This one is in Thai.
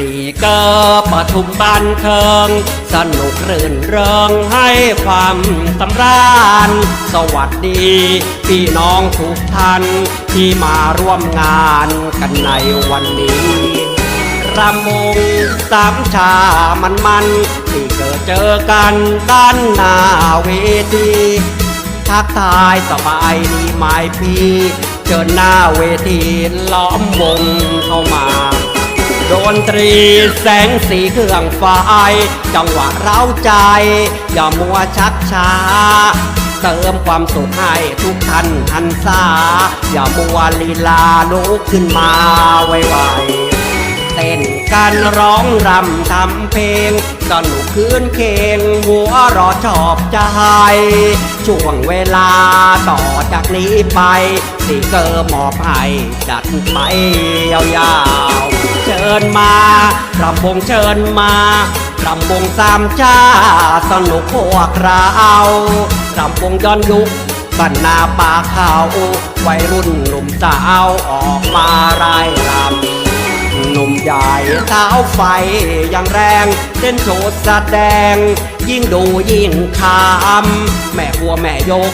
สี่เกิดปทุมบันเทิง สนุกรื่นเริงให้ความสำราญ สวัสดี พี่น้องทุกท่านที่มาร่วมงานกันในวันนี้รำวงสามชามันมันที่เกิดเจอกันด้านหน้าเวทีทักทายสบายดีไหมพี่เชิญหน้าเวทีล้อมวง นตรีแสงสีเครื่องไฟจังหวะเร้าใจ อย่ามัวชักช้า เติมความสุขให้ทุกท่านหันษาอย่ามัวลีลาลุกขึ้นมาไวๆเต้นกันร้องรำทำเพลงสนุกคืนเคงหัวรอชอบใจช่วงเวลาต่อจากนี้ไปสีเกอร์มอบให้จัดไปยาว ชิญมารำวงเชิญมารำวงสามชาสนุกพวกเรารำวงย้อนยุคบ้านนาป่าเขาวัยรุ่นหนุ่มสาวออกมาไร่รำหนุ่มใหญ่เท้าไฟย่างแรงเต้นโชว์แสดง ยิ่งดูยิ่งคำแม่หัวแม่โยก